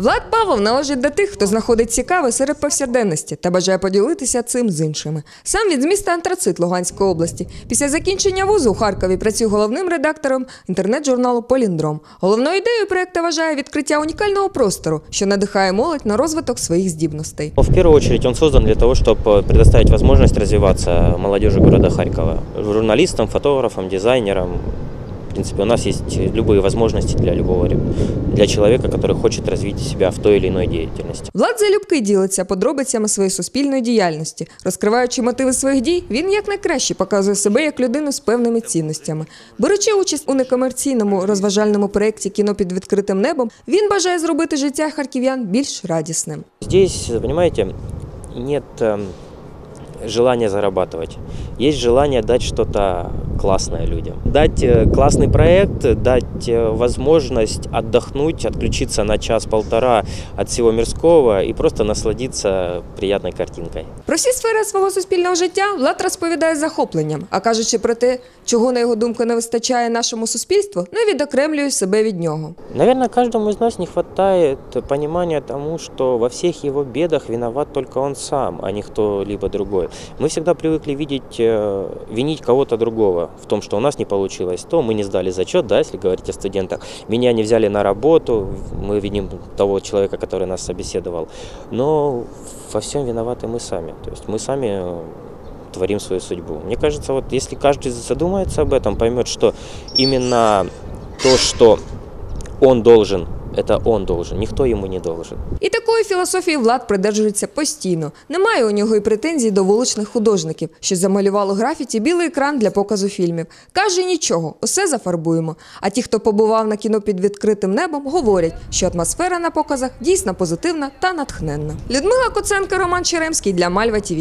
Влад Павлов належить до тих, хто знаходить цікаве серед повсякденності та бажає поділитися цим з іншими. Сам від міста Антрацит Луганської області. Після закінчення вузу у Харкові працює головним редактором інтернет-журналу Поліндром. Головною ідеєю проекту вважає відкриття унікального простору, що надихає молодь на розвиток своїх здібностей. В первую очередь он создан для того, чтобы предоставить возможность развиваться молодежи города Харькова. Журналистам, фотографам, дизайнерам. В принципе, у нас есть любые возможности для любого ре- для человека, который хочет развить себя в той или иной деятельности. Влад залюбки ділиться подробицями своєї суспільної діяльності. Розкриваючи мотиви своїх дій, він якнайкраще показує себе як людину з певними цінностями. Беручи участь у некомерційному розважальному проєкті кіно під відкритим небом, він бажає зробити життя харків'ян більш радісним. Здесь, понимаете, нет эм, желания зарабатывать. Есть желание дать что-то классное людям. Дать э, классный проект, дать э, возможность отдохнуть, отключиться на час-полтора от всего мирского и просто насладиться приятной картинкой. Про всі сфери свого суспільного життя Влад розповідає з захопленням, а кажучи про те, чого на його думку не вистачає нашому суспільству, не відокремлює себе від нього. Наверное, каждому из нас не хватает понимания тому, что во всех его бедах виноват только он сам, а не кто-либо другой. Мы всегда привыкли видеть, э, винить кого-то другого В том, что у нас не получилось то, мы не сдали зачет, да, если говорить о студентах, меня не взяли на работу, мы видим того человека, который нас собеседовал. Но во всем виноваты мы сами, то есть мы сами э, творим свою судьбу. Мне кажется, вот если каждый задумается об этом, поймет, что именно то, что он должен, это он должен, никто ему не должен. І такої філософії влад придержується постійно. Немає у нього і претензій до вуличних художників, що замалювало графіті білий екран для показу фільмів. Каже нічого, усе зафарбуємо. А ті, хто побував на кіно під відкритим небом, говорять, що атмосфера на показах дійсно позитивна та натхненна. Людмила Коценко, Роман Черемський для Мальва ТІВІ.